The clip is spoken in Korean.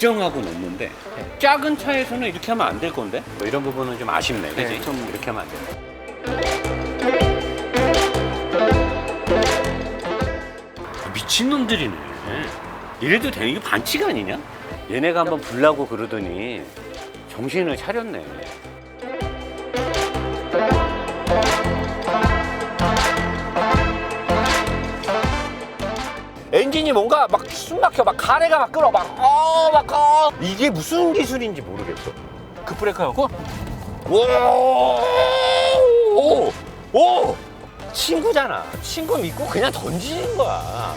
걱정하고 놓는데 작은 차에서는 이렇게 하면 안 될 건데 뭐 이런 부분은 좀 아쉽네 그지? 네. 좀 이렇게 하면 안 돼. 미친놈들이네 이래도 되는 게 반칙 아니냐? 얘네가 한번 불나고 그러더니 정신을 차렸네 엔진이 뭔가 막 숨막혀 막 가래가 막 끓어 막어막 어. 이게 무슨 기술인지 모르겠어. 급브레이크하고? 오오! 오! 친구잖아. 친구 믿고 그냥 던지는 거야